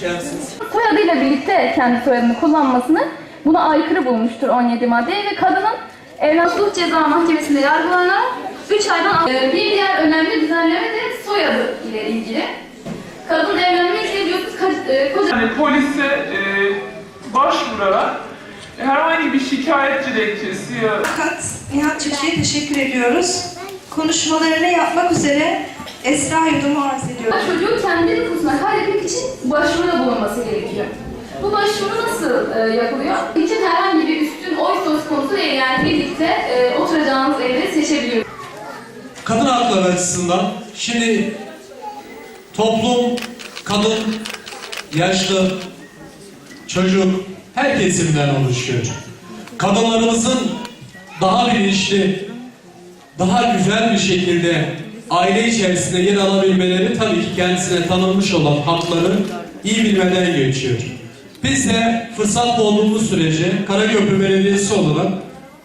kendisiniz? soyadıyla birlikte kendi soyadını kullanmasını buna aykırı bulmuştur 17 maddeyi ve kadının evlatlık ceza mahkemesinde yargılanan 3 aydan Ee, bir diğer önemli düzenleme de soyadı ile ilgili. Kadın evlenmek ediyorsa ka- e, koca Yani polise e, başvurarak herhangi bir şikayet dilekçesi ya Fakat Nihat Çiftçi'ye teşekkür ediyoruz. Konuşmalarını yapmak üzere Esra Yudum'u arz ediyorum. çocuğu kendi nüfusuna kaydetmek için başvuruda bulunması gerekiyor. Bu başvuru nasıl e, yapılıyor? İçin herhangi bir üstün oy söz konusu değil yani birlikte e, oturacağınız evi seçebiliyorsunuz. Kadın hakları açısından şimdi toplum, kadın, yaşlı, çocuk her kesimden oluşuyor. Kadınlarımızın daha bilinçli, daha güzel bir şekilde aile içerisinde yer alabilmeleri tabii ki kendisine tanınmış olan hakları iyi bilmeden geçiyor. Biz de fırsat bulduğumuz sürece Karagöl Belediyesi olarak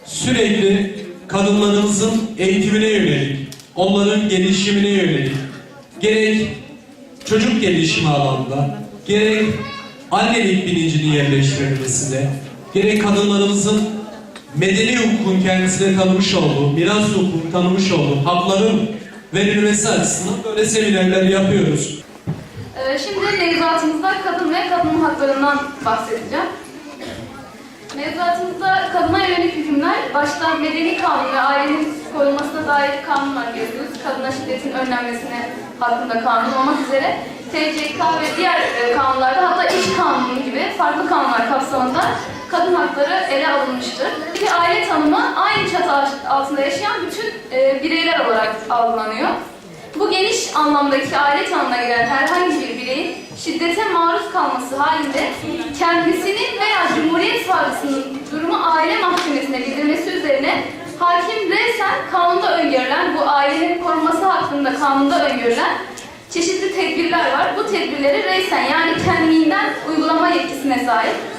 sürekli kadınlarımızın eğitimine yönelik, onların gelişimine yönelik, gerek çocuk gelişimi alanında, gerek annelik bilincinin yerleştirilmesinde, gerek kadınlarımızın medeni hukukun kendisine tanımış olduğu, miras hukukun tanımış olduğu hakların verilmesi açısından böyle seminerler yapıyoruz. Ee, Şimdi mevzuatımızda kadın ve kadın haklarından bahsedeceğim. Mevzuatımızda kadına yönelik hükümler, başta medeni kanun ve ailenin korunmasına dair kanunlar görüyoruz. Kadına şiddetin önlenmesine hakkında kanun olmak üzere TCK ve diğer farklı kanunlar kapsamında kadın hakları ele alınmıştır. Bir aile tanımı aynı çatı altında yaşayan bütün e, bireyler olarak algılanıyor. Bu geniş anlamdaki aile tanımına giren herhangi bir bireyin şiddete maruz kalması halinde kendisinin veya Cumhuriyet Savcısının durumu aile mahkemesine bildirmesi üzerine hakim resen kanunda öngörülen, bu ailenin korunması hakkında kanunda öngörülen çeşitli tedbirler var. Bu tedbirleri reysen yani kendiliğinden uygulama yetkisine sahip.